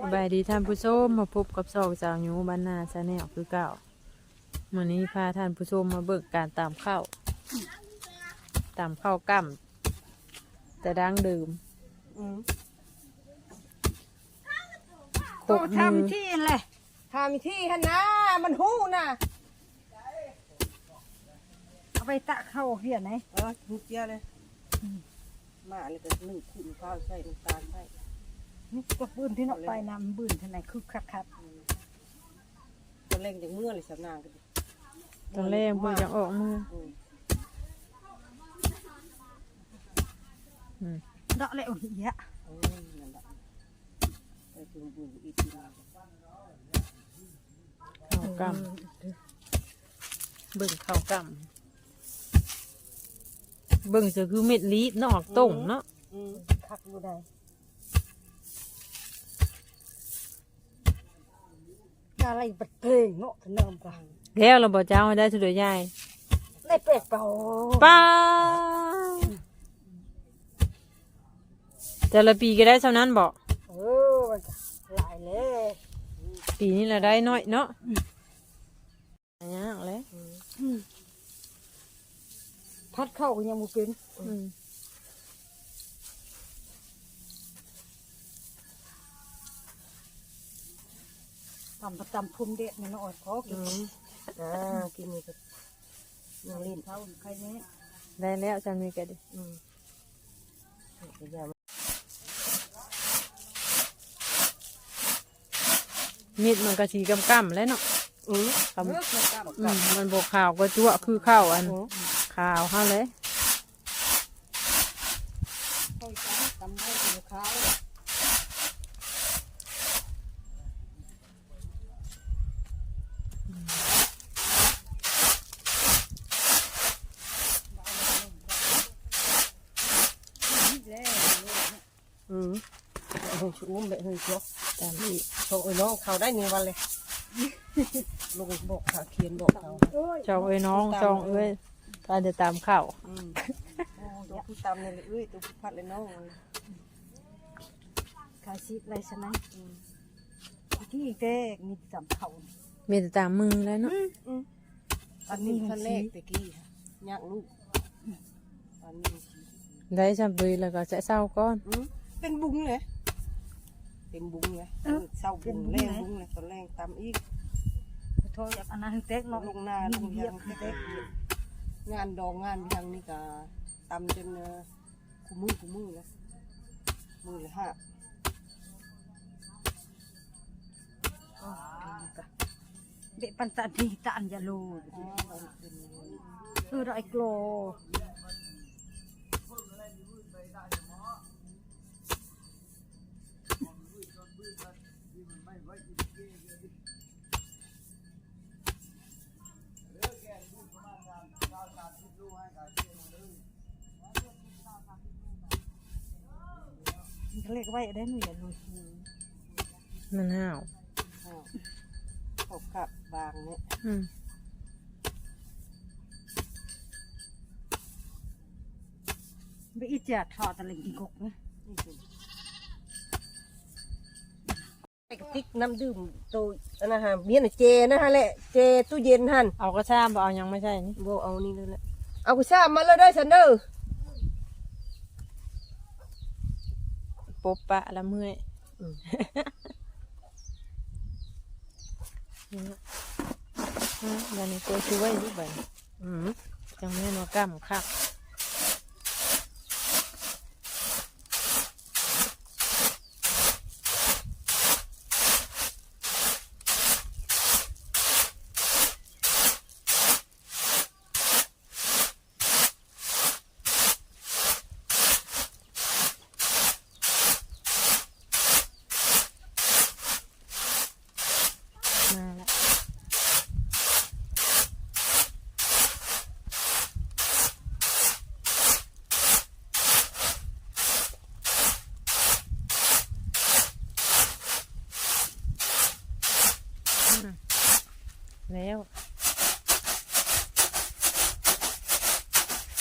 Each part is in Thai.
สบายดีท่านผู้ชมมาพบกับซอกสาวหยูบ้านนาชาแนลคือเก่าวันนี้พาท่านผู้ชมมาเบิกการตามข้าวตามข้าวกั้มแต่ดังดื่มอืมขต้บองมือทำที่แหละทำที่ฮะนะมันหู้นะเอาไปตะเข้าเหียไหนเออทุกเยอะเลยมาเลยก็นึ่งขุ่นข้าวใส่น้ำตาลใส่นี่ ก็บืนที่นอกไปนำบืนที่ไหนคือคักคักตอนแรกจากเมื่อเลยสำนางกันดิตอนแรกเพื่อจะออกมืออืมอืมดอกเลยโอ้ยเหี้ยเออนั่นแหละไปถึงบุญอีกทีหนึงข้าวกั้มเบิ่งข้าวกั้มเบิ่งจะคือเม็ดลีนอกต้งเนาะอืมคักอยู่ได้ อะไรบัดเพลงเนาะขนมกันแล้วเราบอกเจ้าให้ได้สุดยายได้เป็ดเปล่าป้าแต่ละปีก็ได้เท่านั้นบอกเออมันก็หลายเลยปีนี้เราได้น้อยเนาะอันนี้เลยอืมพัดเข้าก็ยังบ่เป็นอืม ตำประจำพุ่มเด็ดนี่เนาะอดขอกิอืนมอ่ากินนี่ก็ยังเล่นเท่าใครนี้ได้แล้วฉันมีก็ดีอืมเดี๋ยวอย่ามามีดมันก็สีกำกำแล้วเนาะอืมกำเลิกแล้วกลับอืมมันบกขาวก็จั่วคือข้าวอันโอ้ขาวเข้าเลย เข้าใจตำได้เป็นข้าว อืมเฮ้ยชุ่มแบบเฮ้ยเนาะแต่นี่โชคไอ้น้องเขาได้ในวันเลยลูกบอกเขาเขียนบอกเขาโอ้ยจองเอ้ยน้องจองเอ้ยตาจะตามข้าวอืมตัวผู้ตำเนี่ยเลยเอ้ยตัวผู้พัดเลยน้องขายซีอะไรใช่ไหมที่แก้มีสำเขามีแต่ตามมือแล้วเนาะอันนี้ท่านแรกตะกี้ยากลูกอันนี้ได้จำเลยแล้วก็จะเศร้าก้อนอืม เป็นบุ้งเลยเป็นบุ้งเลยเออเศร้าบุ้งแรงบุ้งเลยตอนแรงตำอีกโทษอันนั้นเต็กเนาะลงนาลงเยี่ยายงมเต็กงานดองงานยังนี่ก็ตำจนเอ่อคู่มือคู่มือเลยมือละห้าเด็กปันตันที่ตันยาลูอ๋อเอาเป็นเออไรโกลเเรียกว่าได้หนูอย่าลูมันห้าวอ้าวขบกับบางเนี่ยอืมไม่อีจะทอดตะลิงกินกกนะ กระติกน้ำดื่มตัวอันนะฮะเมียน่ะเจนะฮะแหละเจตู้เย็นหันเอากระชามบ่เอายังไม่ใช่นี่โบเอานี่เลยแหละเอาไปซ่ามาเลยได้อสันเดอร์ปบปะละเมื่อยนี่นะอะแล้วนี่ตัวช่วยอยู่บัดอืมจังแม่นว่ากล้ามคัก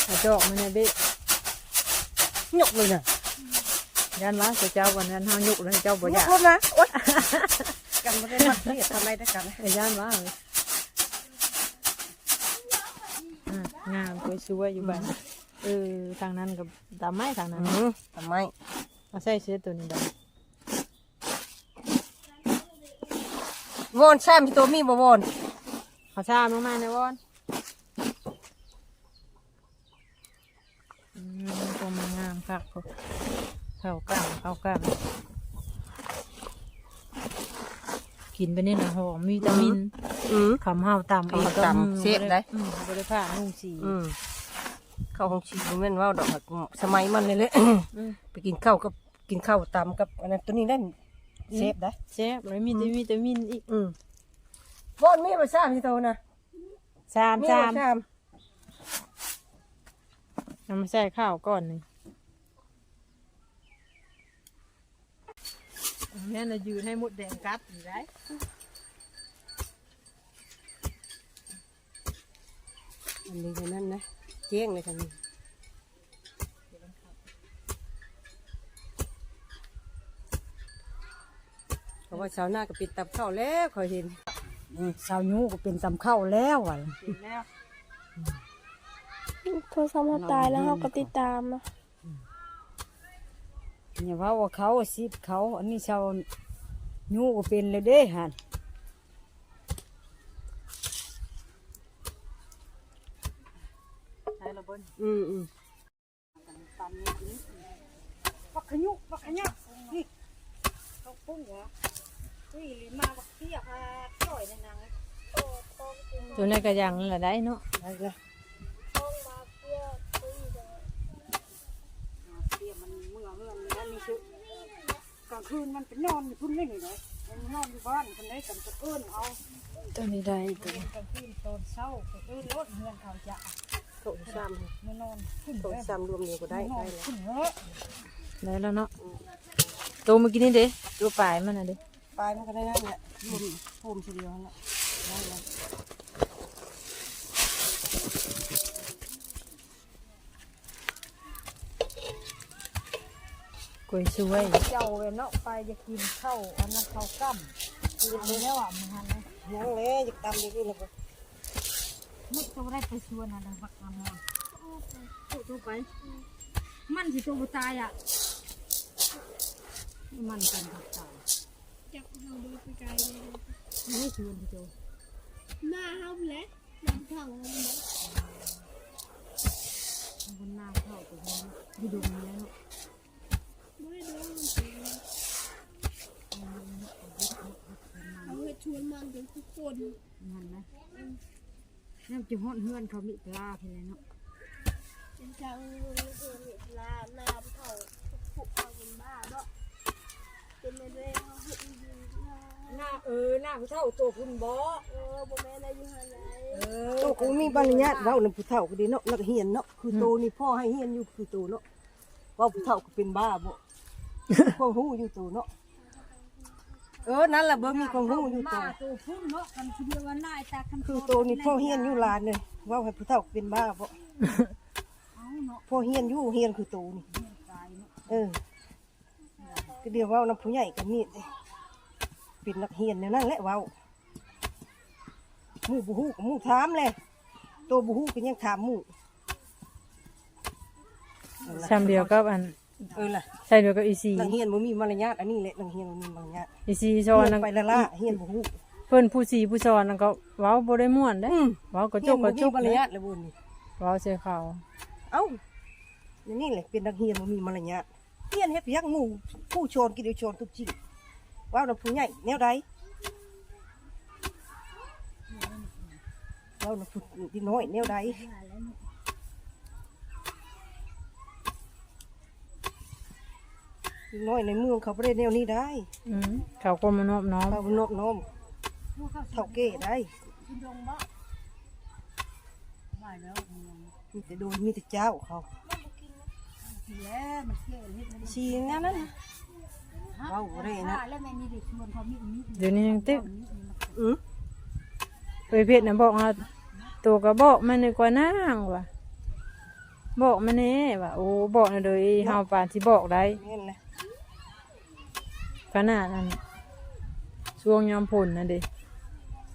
เอาจอกมันเนี่ยเบ๊ะหยกเลยน่ะยันว่าเจ้าวันนั้นเฮายุกแล้วเจ้าบ่อยากรถนะโอ๊ยกันไม่ได้มาเรียกทำไรได้กันไอ้ย่านว่าเลยอะงามสวยสวยๆอยู่บ้านเออทางนั้นกับตามไม้ทางนั้นอืมทำไมเอาใส่เสื้อตัวนี้ได้วอนแซมที่ตัวมีบ่วอนเขาชามลงมาในวอนอืมตัวมันงามคักพวก เข้ากล้ามเข้ากล้ามกินไปนี่นะหอมมีวิตามินอืม คำห้าวตำอีกคำห้าวตำเสพได้ อืมบริผ้านุ่งสีอืมข้าวของชีบ่แม่นว่าดอกสมัยมันเลยเลยอืมไปกินข้าวกับกินข้าวตำกับอันนั้นตัวนี้ได้เซฟได้ แซ่บเลยมีแต่วิตามินอีกอืมวอนมีบ่ทราบที่โตนะสามมีสาบ่มทราบนำมาใส่ข้าวก่อนหนึ่ง แม่น่ะยืนให้มดแดงกัดอยู่ได้อันนี้ก็นั่นนะเจ๊งเลยทางนี้เพราะว่าชาวนาก็ปิดตับข้าวแล้วคอยเห็นสาวยูก็เป็นตำเข้าแล้วอะกินแล้ว โทรศัพท์เขาตายแล้วเขาก็ติดตามนะ อย่าว่าว่าเขาสิบเขา อันนี้ชาวยูก็เป็นเลยเด้หันใช้ระเบิดอืมอืมปักขยุปักขยักนี่เขาปุ้งเหรอนี่ลิมาบักเทียบอะจ่อยในนางตัวนี้ก็ยังละได้เนาะได้เลย เทียมันเมื่อเมื่อนี้นี่คือ กลางคืนมันเป็นอนอยู่พุ่นนี่นี่เลยมันนอนอยู่บ้านคนไหนกันจะเอิ้นเอาตัวนี้ได้ตัวกลางคืนตอนเช้าไปเอิ้นรถเงินเขาจะโถซ้มานอนขึ้นโถเลยซ้ำรวมเดียวก็ได้ได้แล้วได้แล้วเนาะตัวเมื่อกี้นี่เด้ตัวปลายมันนะเด้ปลายมันก็ได้นั่นแหละรวมรวมทีเดียวนั่นแหละได้เลย กล้วยสวย เจ้าเว้ยเนาะไปจะกินข้าวอันนั้นข้าวกั้มกินไปแล้วอะมึงหันนะยังเลยจะตำอย่างนี้เลยบ่ไม่ตัวได้ไปชวนอะไรบักน้ำมันตัวตัวไป มันสิตัวบ่ตายอะ มันกันกับตายจับเขาดูไปไกลเลยไม่ชวนที่ตัวหน้าห้ามแล้วน้ำถังห้ามแล้วมันหน้าเข้าตัวนี้อยู่ดมนี้เน เขาให้ชวนมันกันทุกคนมันนะนี่จะห้อนเฮือนเขามีปลาไปเลยเนาะเป็นจังเพื่อนเห็ดลาน้ำเขาผูกเขาเป็นบ้าเนาะเป็นในเรื่องเขาเห็ดดีนะหน้าเออหน้าผู้เท่าตัวคุณบ่เออบ่แม่นอายุเท่าไหร่เอโตคงมีบรรยาทเว้านํผู้เฒ่าก็ดีเนาะนักเฮียนเนาะคือโตนี่พ่อให้เฮียนอยู่คือโตเนาะเว่าผู้เฒ่าก็เป็นบ้าบ่ พ่อฮู้อยู่โตเนาะเออนั่นล่ะเบิ่งมีความฮู้อยู่โตมาตัวพุ่นเนาะกันทีเดียววันหน้าตาคันคือโตนี่พ่อเฮียนอยู่ลานเลยเว่าให้ผู้เฒ่าก็เป็นบ้าบ่เอาเนาะพ่อเฮียนอยู่เฮียนคือโตนี่ตายเนาะเออก็เดียวเว้านำผู้ใหญ่กันนี่สิเป็นนักเฮียนแนวนั้นแหละเว้าหมู่บ่ฮู้ก็หมู่ถามแหละโตบ่ฮู้ก็ยังถามหมู่ชามเดียวกับอัน เออล่ะใช่เดียวกับอีซีนักเฮียนบ่มีมารยาทอันนี้แหละนักเฮียนบ่มีมารยาทอีซีซเฮีอนยนั่นนไปละล่าเฮียนบ่ฮู้เพิ่นผู้ซีผู้ซอนนั่นก็เว้าบ่ได้ม่วนเด้อืมเว้ากระจเฮียกนกบ่ระมีจกมารยาทเลยบุญนี่เว้าใส่เขาเอ้าอย่างนี้แหละเป็นนักเฮียนบ่มีมารยาทเฮียนเฮ็ดยักงูผู้ชนกินเดียวชนทุกจริงเว้านำผู้ใหญ่แนวใดเว้านำผู้ที่น้อยแนวใด น้อยในเมืองเขาประเทศแนวนี้ได้อืมเขาก็มานอบน้อมเขานอบน้อมเท่าเก้ได้กินดงบ่ไม่แล้วมีแต่โดนมีแต่เจ้าเขาทีแล้วมันเที่ยวเฮ็ดมันชีแนวนั้นนะเว้าบ่ได้นะแล้วแม่นี่ได้ชวนเขามีมีเดี๋ยวนี้ยังตึกอือเอ้ยเพชรน่ะบอกว่าตัวก็บอกมันดีกว่านางว่ะบอกมันแน่ว่ะโอ้บอกน่ะเด้อเฮาปานสิบอกได้แม่นนะ ขนาดนั้นช่วงยามผลนะเด็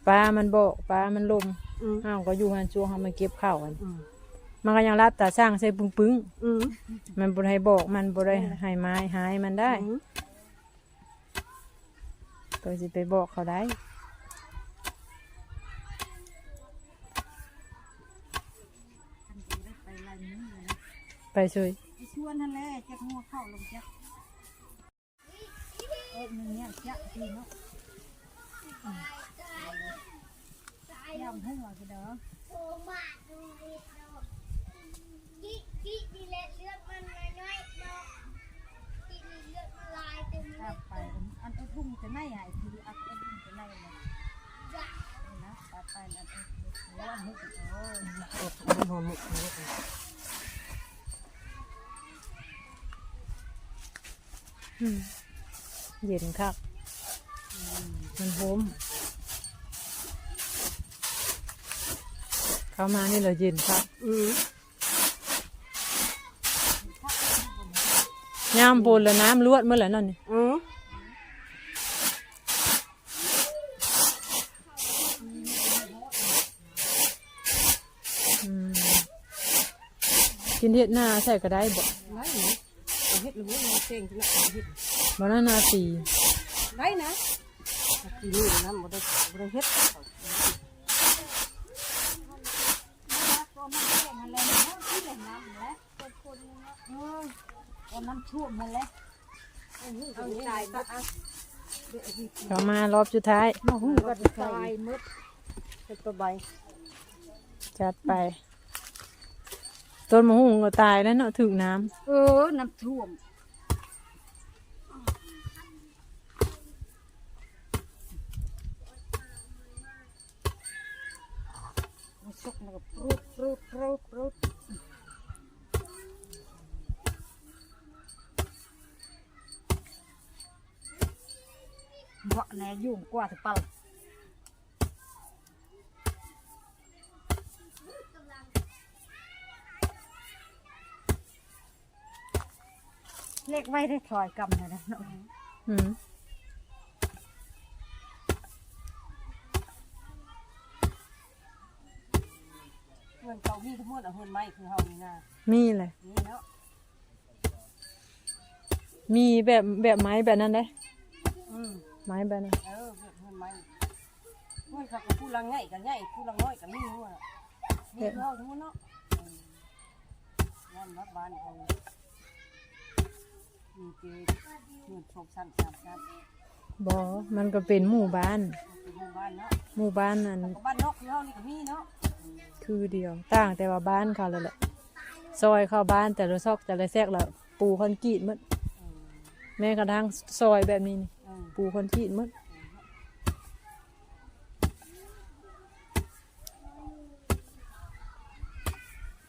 ปลามันบอกปลามันลมอืม อ้าวก็อยู่หันช่วงเขามาเก็บข้าวกันอืม มันก็ยังรับตาสร้างใส่ปึ้งปึ้งอืมๆมันบ่ได้บอกมันบ่ได้ให้ไม้หายมันได้ อืมตัวสิไปบอกเขาได้ทันทีได้ไปลายนี้เลยนะไปช่วยไอ้ชวนนั่นแหละจะงัวเข้าลงจัก เอ็ดหนึ่งเนี่ยจักทีเนาะยำหัวกันเด้อโทมาดูดิดอกกิ๊กกิ๊กดีเลยเลือดมันน้อยๆดอกกิ๊กเลือดมันลายเต็มเลยไปอันไอ้ทุ่งจะไหนหายทีอันไอ้ทุ่งจะไหนเลยนะไปไปนั่นไอ้แล้วอันนี้โอ้ยมันหอมหมกหมกอืม เย็นคักมันโฮมเข้ามานี่เราเย็นคักอืมยามปนแล้วน้ำลวดเมื่อไหร่นั่นนี่อืมอืมกินเห็ดหน้าใส่ก็ได้บ่ได้หนูเอาเฮ็ดหรือว่าเซ็งที่น่ะเอาเฮ็ด บ่น่านาตีได้นะทีนี้นะบ่ได้บ่ได้เฮ็ดตัวน้ำแข็งอะไรนะที่แหล่งน้ำแล้วคนๆนะเออตัวน้ำท่วมมาแล้วเอาใจก็อะเดี๋ยวเอาที่เข้ามารอบสุดท้ายมาหูก็จะตายมืดเฮ็ดตัวใบจัดไปต้นมะฮุงก็ตายแล้วเนาะถึงน้ำเออ น้ำท่วมมันสุ กแล้วก็ปรุดปรุดปรุดปรุดวะแน่ยุ่งกว่าจะเป่าเล็กไว้ได้ถอยกำเลยนะนาะอืม มีทั้งหมดเอาเงินไม้คือเฮานี่นะมีเลย นี่เนาะมีแบบแบบไม้แบบนั้นได้อืมไม้แบบนั้นเออเงินไม้เงินเขาก็ผู้ลังใหญ่กันใหญ่ผู้ลังน้อยกันนี่หัวนี่เฮาทั้งหมดเนาะอืมนั่นวัดบ้านเขามีเจเงินโชคสั้นสามสั้นบอมันก็เป็นหมู่บ้าน เป็นหมู่บ้านเนาะหมู่บ้านนั้นก็บ้านนกเฮานี่ก็มีเนาะ คือเดียวต่างแต่ว่าบ้านเขาแล้วแหละซอยเข้าบ้านแต่ละซอกแต่ละแซกแล้วปูคอนกรีตหมดแม้กระทั่งซอยแบบนี้นี่ปูคอนกรีตมัด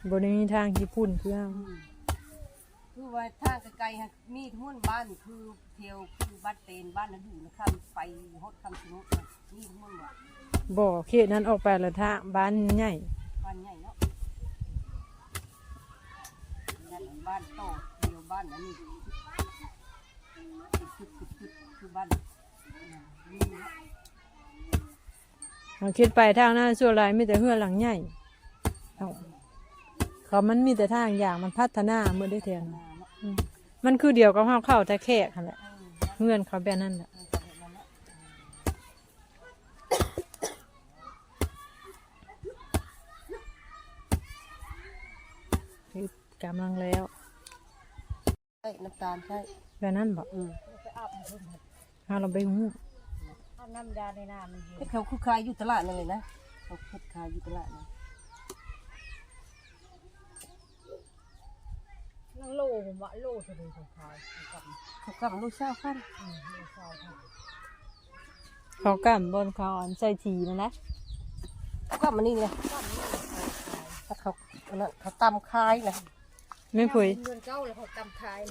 บนมีทางญี่ปุ่นคือเฮา คือว่าทางไกลๆฮะมีทั้งหมดบ้านนี่คือเที่ยวคือบ้านเตนบ้านนั้นอยู่นะครับไปฮอดคำชะโนดน่ะมีทั้งหมดบ่บ่อเขตนั้นออกไปและทางบ้านใหญ่บ้านใหญ่เนาะนั่นบ้านโตเดียวบ้านนั้นนี่คือคือคือคือบ้านอ่านี่เนาะเราคิดไปทางนั้นส่วนหลายมีแต่เฮือหลังใหญ่เอาเขามันมีแต่ทางอย่างมันพัฒนาเมื่อได้เทียนอ่าเนาะอื มมันคือเดียวกับเฮาเข้าแต่แขกนั่นแหละเออเงื่อนเขาแบบนั้นแหละเออแบบนั้นเนาะคือกำลังแล้วใช่น้ำตาลใช่แบบนั้นบอกอืมไปอาบน้ำพึ่งเฮาเราไปหูเอาน้ำยาในน้ำมันเย็นเฮ็ดเขาคือขายอยู่ตลาดนั่นเลยนะเขาเฮ็ดขายอยู่ตลาดนั่น นั่งโลผมว่าโลเท่าไหร่ของเขากับเขากำลูกเช้าพันอืมโลเศร้าค่ะเขากำบนเขาอันใส่ทีนั่นแหละเขากำมันนี่เลยถ้าเขาอันนั้นเขาตำคายนะไม่คุยเงินเก้าเลยเขาจำทาย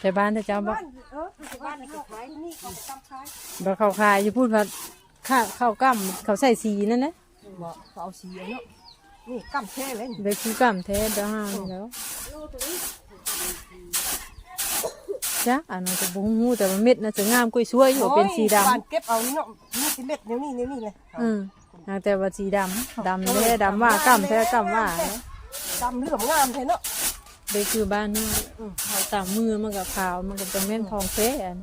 แต่บ้านแต่เจ้าบอกเออบ้านนี่ก็ขายนี่เขาตำคายบอกเขาขายอยู่พูดว่าข้าเข้ากำเขาใส่สีนั่นนะบอกเขาเอาสีเนาะนี่กำแช่เลยนี่ไปคือกำแท้เด้อเฮานี่แล้วโลตัวนี้แซ จ้ะอันนั้นจะบ่ฮู้แต่ว่าเม็ดน่าจะงามกล้วยช่วยอยู่เป็นสีดำ โอ้ยบ้านเก็บเอานี่เนาะนี่สิเม็ดเดี๋ยวนี้เดี๋ยวนี้เลยอืมอ่าแต่ว่าสีดำดำแท้ดำว่ากำแท้กำว่านะดำเหลืองงามแท้เนาะเด็กคือบ้านนี่อืมเอาตามมือมันกับขาวมันก็จะแม่นทองแท้อัน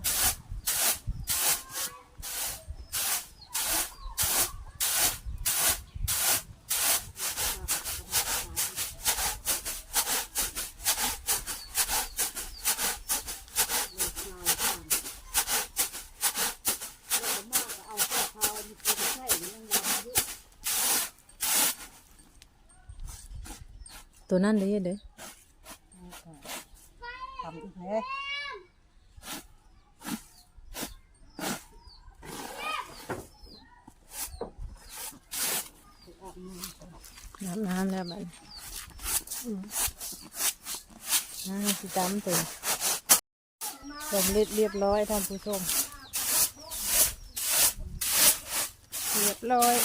ตัวนั้นเด้เด้อทำอีกแล้วน้ำน้ำแล้วบัดน้ำสีดำตัวสำเร็จเรียบร้อยท่านผู้ชม เรียบร้อย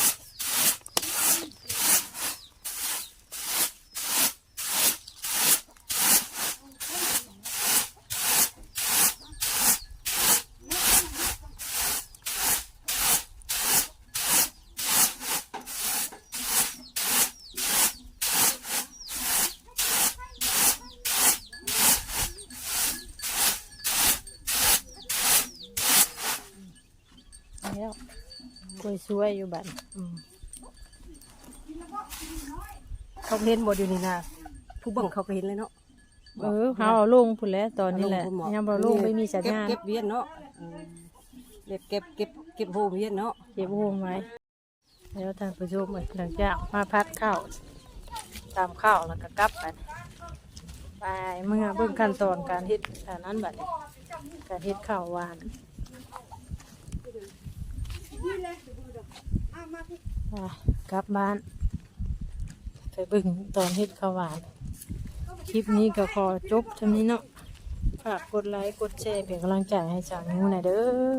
แล้วกล้ วยช่วยอยู่บัดอืมเขาเห็นบ่เดี๋ยวนี้นะผู้เบิ่งเขาก็เห็นเลยเนาะเออเขาเอาลงพุ่นแล้วตอนนี้แหละเอาลงพุ่นบ่ยังบ่ลงไม่มีสัญญาณเก็บเก็บเวียนเนาะอืมเก็บเก็บเก็บเก็บโฮมเวียนเนาะเก็บโฮมไว้แล้วท่านผู้ชมเอ้ยหลังจากมาพัดข้าวตามข้าวแล้วก็กลับไปไปเมื่อเบิ่งขั้นตอนการเฮ็ดอันนั้นบัดนี้การเฮ็ดข้าวหวาน ไปกลับบ้าน ไปบึงตอนเฮ็ดข้าวหวาน คลิปนี้ก็ขอจบเท่านี้เนาะฝากกดไลค์ กดแชร์เป็นกำลังใจให้สาวนิ้วหน่อยเด้อ